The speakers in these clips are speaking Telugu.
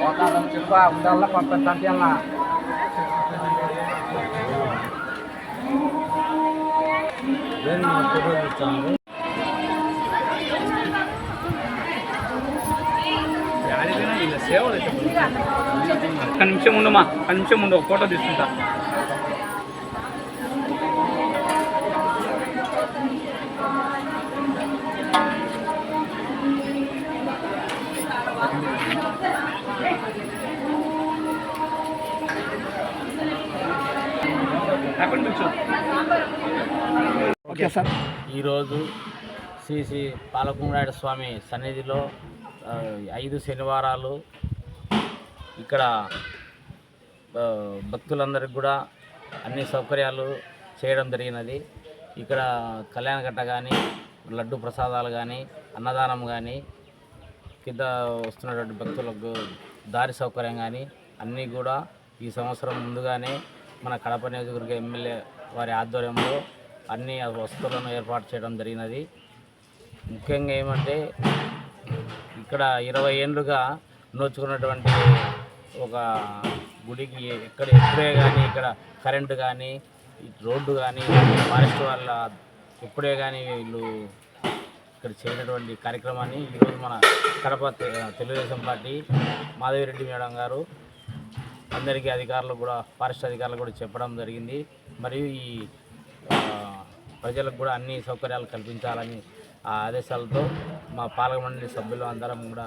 పోతాడం చెప్ప ఉండాల కొంత తండ్రిల్ల ఒక్క నిమిషం ఉండమా ఒక్క నిమిషం ఉండు ఫోటో తీసుకుంటా. Okay sir. ఈరోజు శ్రీ శ్రీ పాలకుమరాయుడు స్వామి సన్నిధిలో ఐదు శనివారాలు ఇక్కడ భక్తులందరికీ కూడా అన్ని సౌకర్యాలు చేయడం జరిగినది. ఇక్కడ కళ్యాణగట్ట కానీ లడ్డు ప్రసాదాలు కానీ అన్నదానం కానీ కింద వస్తున్నటువంటి భక్తులకు దారి సౌకర్యం కానీ అన్నీ కూడా ఈ సంవత్సరం ముందుగానే మన కడప నియోజకవర్గ ఎమ్మెల్యే వారి ఆధ్వర్యంలో అన్ని వస్తువులను ఏర్పాటు చేయడం జరిగినది. ముఖ్యంగా ఏమంటే ఇక్కడ ఇరవై ఏళ్ళుగా నోచుకున్నటువంటి ఒక గుడికి ఎక్కడ ఎప్పుడే కానీ ఇక్కడ కరెంటు కానీ రోడ్డు కానీ ఫారెస్ట్ వాళ్ళ ఎప్పుడే కానీ వీళ్ళు ఇక్కడ చేయనటువంటి కార్యక్రమాన్ని ఈరోజు మన కడప తెలుగుదేశం పార్టీ మాధవిరెడ్డి మేడం గారు అందరికీ అధికారులు కూడా ఫారెస్ట్ అధికారులు కూడా చెప్పడం జరిగింది. మరియు ఈ ప్రజలకు కూడా అన్ని సౌకర్యాలు కల్పించాలని ఆ ఆదేశాలతో మా పాలక మండలి సభ్యులు అందరం కూడా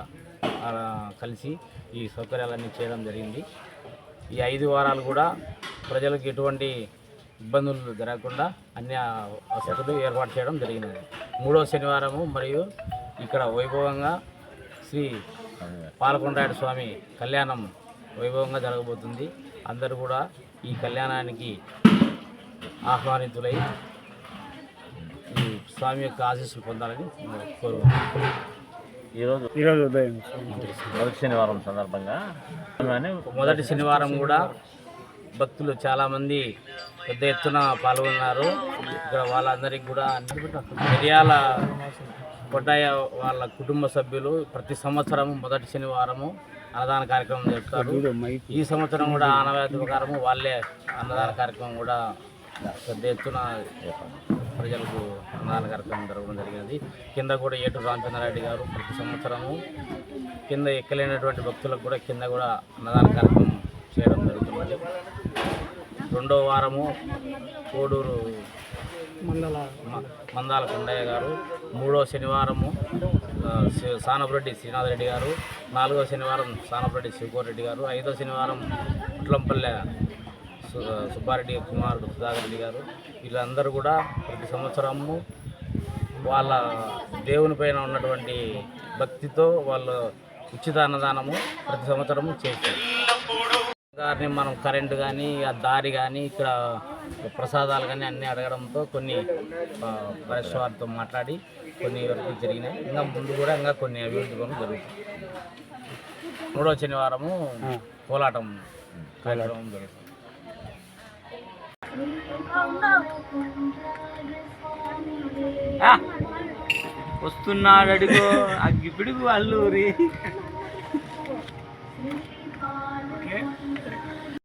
కలిసి ఈ సౌకర్యాలన్నీ చేయడం జరిగింది. ఈ ఐదు వారాలు కూడా ప్రజలకు ఎటువంటి ఇబ్బందులు జరగకుండా అన్ని వసతులు ఏర్పాటు చేయడం జరిగినది. మూడో శనివారము మరియు ఇక్కడ వైభవంగా శ్రీ పాలకొండరాయుడు స్వామి కళ్యాణం వైభవంగా జరగబోతుంది. అందరూ కూడా ఈ కళ్యాణానికి ఆహ్వానితులై ఈ స్వామి యొక్క ఆశీస్సులు పొందాలని కోరుకుంటున్నాను ఈరోజు ఈరోజు ఉదయం. మొదటి శనివారం సందర్భంగా. మొదటి శనివారం కూడా భక్తులు చాలామంది పెద్ద ఎత్తున పాల్గొన్నారు. ఇక్కడ వాళ్ళందరికీ కూడా మిరియాల కొట్టాయ వాళ్ళ కుటుంబ సభ్యులు ప్రతి సంవత్సరం మొదటి శనివారము అన్నదాన కార్యక్రమం జరుపుతారు ఈ సంవత్సరం కూడా ఆనవాయితీ ప్రకారము వాళ్ళే అన్నదాన కార్యక్రమం కూడా పెద్ద ఎత్తున ప్రజలకు అన్నదాన కార్యక్రమం జరగడం జరిగినది కింద కూడా ఏటు రామచంద్రారెడ్డి గారు ప్రతి సంవత్సరము కింద ఎక్కలేనటువంటి భక్తులకు కూడా కింద కూడా అన్నదాన కార్యక్రమం చేయడం జరుగుతున్నది. రెండో వారము కోడూరు మందాల కొండయ్య గారు. మూడో శనివారము సానపురెడ్డి శ్రీనాథ్ గారు నాలుగో శనివారం సానపరెడ్డి శివకోరెడ్డి గారు ఐదో శనివారం పుట్లంపల్లె సు- సుబ్బారెడ్డి కుమారుడు సుధాకర్ రెడ్డి గారు. వీళ్ళందరూ కూడా ప్రతి సంవత్సరము వాళ్ళ దేవుని పైన ఉన్నటువంటి భక్తితో వాళ్ళు ఉచిత అన్నదానము ప్రతి సంవత్సరము చేస్తారు. గారిని మనం కరెంటు కానీ ఆ దారి కానీ ఇక్కడ ప్రసాదాలు కానీ అన్నీ అడగడంతో కొన్ని ఆ, మాట్లాడి కొన్ని వరకు జరిగినాయి. ఇంకా ముందు కూడా ఇంకా కొన్ని అభివృద్ధి పనులు జరుగుతాయి. మూడో శనివారము కోలాటం కార్యక్రమం జరుగుతుంది. వస్తున్నాడు అడుగు. అగ్గిపిడుగు అల్లూరి.